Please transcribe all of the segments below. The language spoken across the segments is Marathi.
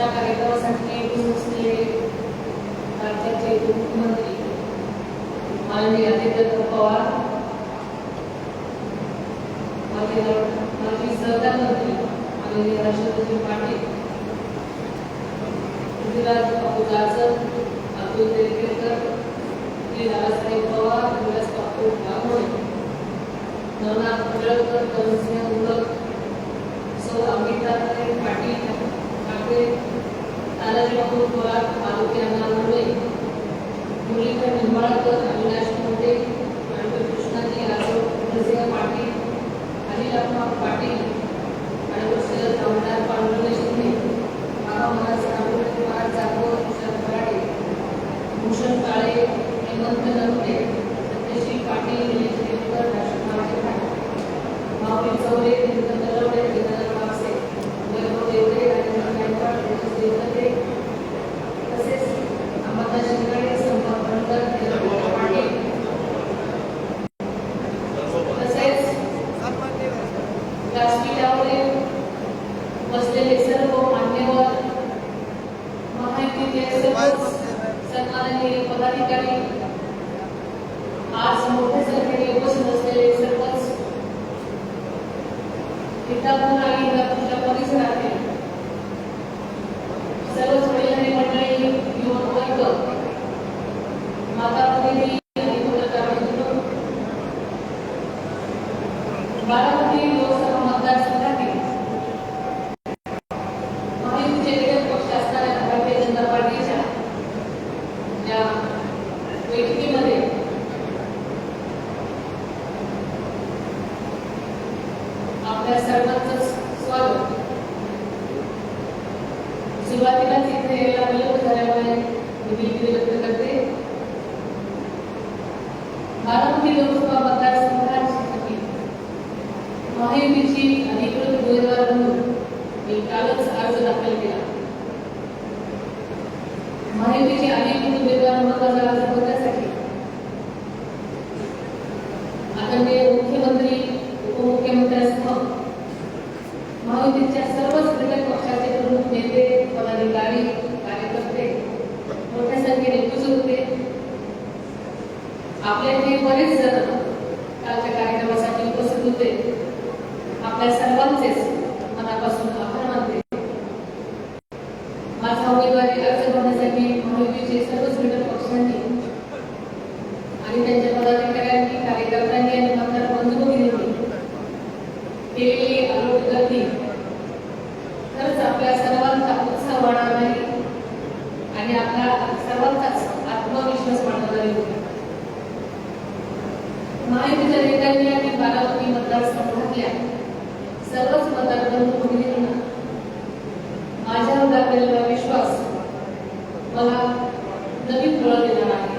त्या कार्यक्रमासाठी येऊन असलेले राज्याचे उपमुख्यमंत्री माननीय आदित्य पवार. माजी माजी सहकार मंत्री माननीय राष्ट्रपती पाटील. पृथ्वीराज बापू जाधव अतुल देवकेकर श्री दादासाहेब पवार विलास बापू गांगोळे नवनाथ कुलकर तरुणसिंह उलक सौ अमिता पाटील ठाकरे तानाजी बापू पवार मारुती अण्णा मुरलीधर निंबाळकर अविनाश मोठे आणि कृष्णाजी राठोड नरसिंह पाटील अनिल पाटील आणि शरद आमदार पांडुरंग शिंदे मामा महाराज आंबेडकर महाराज जाधव शरद फराडे भूषण काळे हेमंत नरवणे सत्यश्री पाटील निलेश देवकर पाटील चौरे दिनकर दिनकर व्यासपीठावरील बसलेले सर्व मान्यवर महायुतीचे सर्व सन्माननीय पदाधिकारी आज मोठ्या संख्येने उपस्थित असलेले सर्वच इंदापूर आणि इंदापूरच्या परिसरातील बैठकीमध्ये आपल्या सर्वांचं स्वागत. सुरुवातीलाच इथे यायला विलंब झाल्यामुळे मी दिलगिरी व्यक्त करते. बारामती लोकसभा मतदारसंघासाठी महायुतीची अधिकृत उमेदवार म्हणून मी कालच अर्ज दाखल केला. महायुतीचे अधिकृत उमेदवार म्हणून अर्ज भरण्यासाठी आदरणीय मुख्यमंत्री उपमुख्यमंत्र्यांसह महायुतीच्या सर्वच घटक पक्षाचे प्रमुख नेते पदाधिकारी कार्यकर्ते मोठ्या संख्येने उपस्थित होते. आपल्यातले बरेच जण कालच्या कार्यक्रमासाठी उपस्थित होते. आपल्या सर्वांचेच मनापासून आभार मानते. माझा उमेदवारी अर्ज भरण्यासाठी महायुतीचे सर्वच घटक पक्षांनी आणि त्यांच्या पदाधिकाऱ्यांनी कार्यकर्त्यांनी आणि मतदार बंधू भगिनींनी केलेली आरोग्य गर्दी खरंच आपल्या सर्वांचा उत्साह वाढवणारी आणि आपला सर्वांचाच आत्मविश्वास वाढवणारी होती. महायुतीच्या नेत्यांनी आणि बारामती मतदारसंघातल्या सर्वच मतदारबंधू भगिनींना माझ्यावर दाखवलेला विश्वास मला नवीन बळ देणार आहे.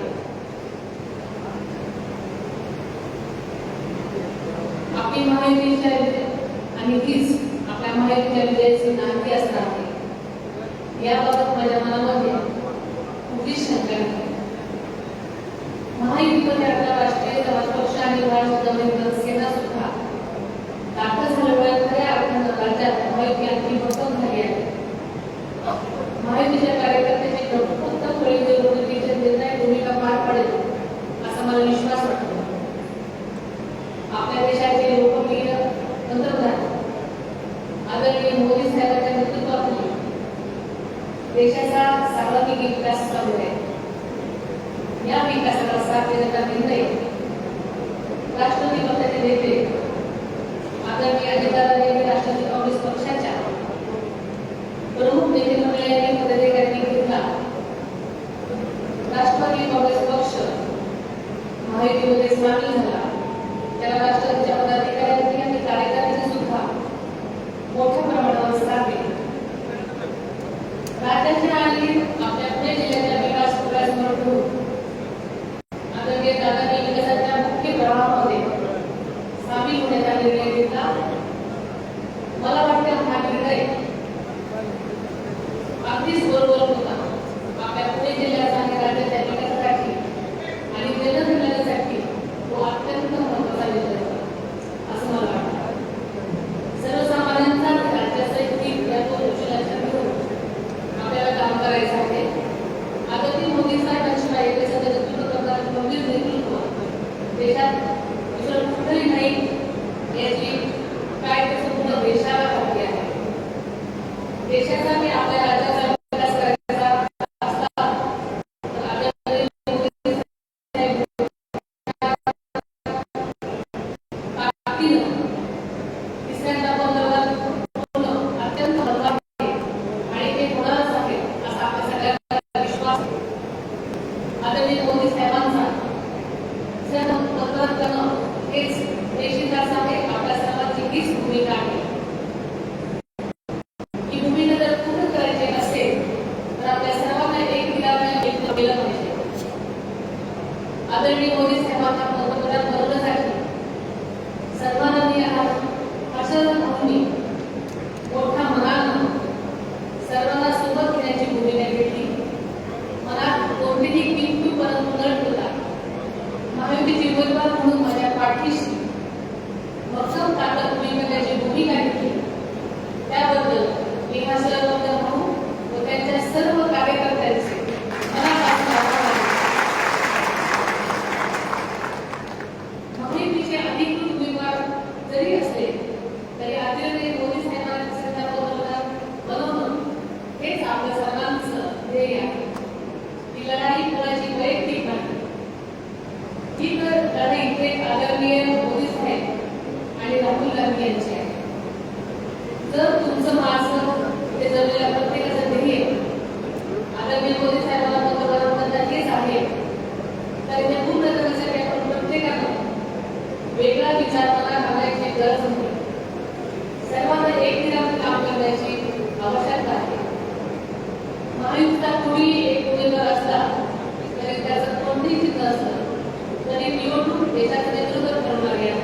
आपली महायुतीच्या आणि हीच आपल्या महायुतीच्या विजयाची नांदी असणार आहे. याबाबत माझ्या मनामध्ये कुठलीच महायुतीमध्ये आपला राष्ट्रीय समाज पक्ष आणि भारत सेना सुद्धा दाखल झाल्यामुळे खऱ्या अर्थानं राज्यात महायुती आणखी भक्कम झाली आहे. महायुतीच्या कार्यकर्त्यांची फक्त खोळी निवडणुकीचे निर्णय भूमिका पार पडेल असा मला विश्वास वाटतो आपल्या देशाचे लोकप्रिय पंतप्रधान आदरणीय मोदी साहेबांच्या नेतृत्वाखाली देशाचा सर्वांगीण विकास चालू आहे या विकासाला साथ निर्णय राष्ट्रवादी पक्षाचे नेते आदरणीय अजितदादा राष्ट्रवादी काँग्रेस पक्षाच्या प्रमुख नेते घेतला राष्ट्रवादी काँग्रेस पक्ष महायुतीमध्ये सामील झाला त्याला राष्ट्रवादीच्या पदाधिकाऱ्यांनी आणि कार्यकर्त्यांनी सुद्धा मोठ्या मला वाटतं हा निर्णय अगदीच बरोबर हेच हे शिंदाचा आहे आपल्या समाजाची हीच भूमिका आहे. हे आदरणीय मोदी साहेब आणि राहुल गांधी यांचे जर तुमचं माझं ते जमलेल्या प्रत्येकाचं ध्येय आदरणीय मोदी साहेबांना पंतप्रधान करता हेच आहे तर ते पूर्ण करण्यासाठी आपण प्रत्येकानं वेगळा विचार मला घालायची गरज नाही. सर्वांना एक निराम काम करण्याची आवश्यकता आहे. महायुक्ता कुणी निवडणूक देशात नेतृत्व करणाऱ्या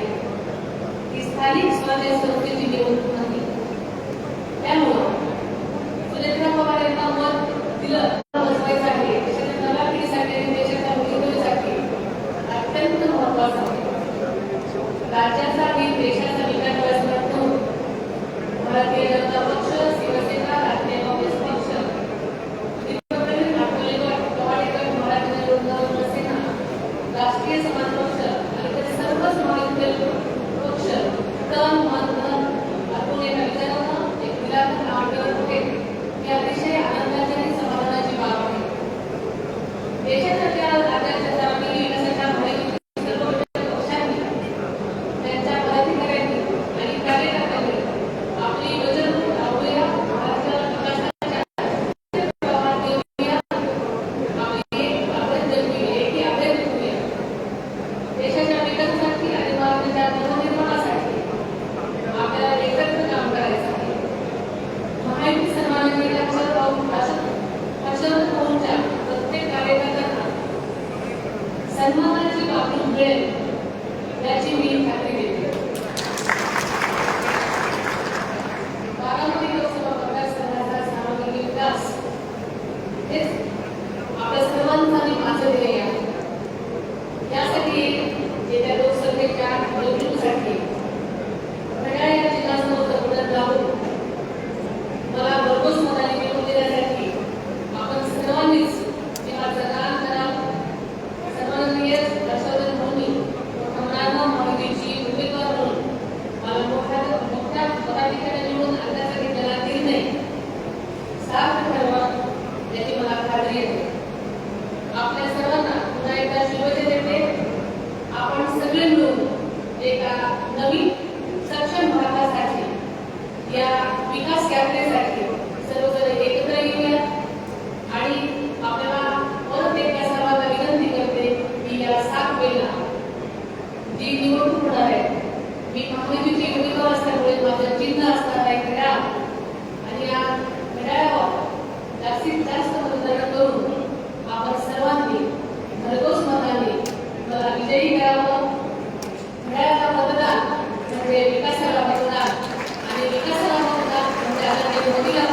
ही स्थानिक स्वराज्य संस्थेची निवडणूक एका नवीन सक्षम भारतासाठी या विकास यात्रेसाठी सर्वजण एकत्र येऊया आणि आपल्याला परत एकदा सर्वांना विनंती करते मी या सात वेळेला जी निवडणूक होणार आहे मी महायुतीची उमेदवार असल्यामुळे माझं चिन्ह असणार आहे घड्याळ. आणि या घड्याळावर जास्तीत जास्त मतदान करून आपण सर्वांनी भरघोस मताने मला विजयी करावं dedicarse a la la voluntad,